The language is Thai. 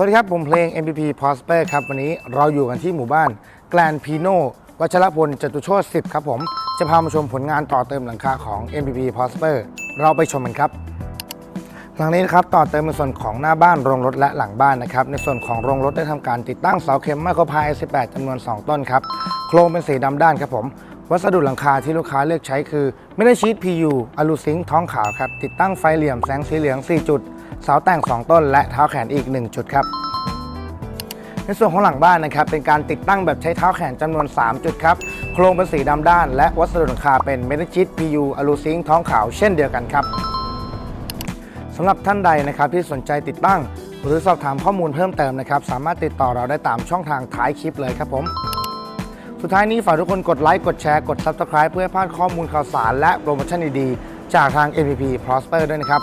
สวัสดีครับ ผมเพลง MPP Prosper ครับ วันนี้เราอยู่กันที่หมู่บ้านแกลนพีโนวัชรพลจตุโชติ10 ครับผม จะพามาชมผลงานต่อเติมหลังคาของ MPP Prosper เราไปชมกันครับ หลังนี้นะครับต่อเติมในส่วนของหน้าบ้านโรงรถและหลังบ้านนะครับ ในส่วนของโรงรถได้ทำการติดตั้งเสาเข็มไมโครพาย18จำนวน 2 ต้นครับ โครงเป็นสีดำด้านครับผม วัสดุหลังคาที่ลูกค้าเลือกใช้คือไม่ได้ชีต PU อลูซิงท้องขาวครับ ติดตั้งไฟเหลี่ยมแสงสีเหลือง 4 จุด เสาแต่ง 2 ต้น และเท้าแขนอีก 1 จุดครับ ในส่วนของหลังบ้านนะครับ เป็นการติดตั้งแบบใช้เท้าแขนจำนวน 3 จุดครับ โครงเป็นสีดำด้าน และวัสดุหลังคาเป็นเมทัลชิต PU อลูซิงท้องขาวเช่นเดียวกันครับสำหรับท่านใดนะครับที่สนใจติดตั้ง หรือสอบถามข้อมูลเพิ่มเติมนะครับสามารถติดต่อเราได้ตามช่องทางท้ายคลิปเลยครับผม สุดท้ายนี้ฝากทุกคนกดไลค์ กดแชร์ กด Subscribe เพื่อให้พลาดข้อมูลข่าวสารและโปรโมชั่นดีๆ จากทาง MVP Prosper ด้วยนะครับ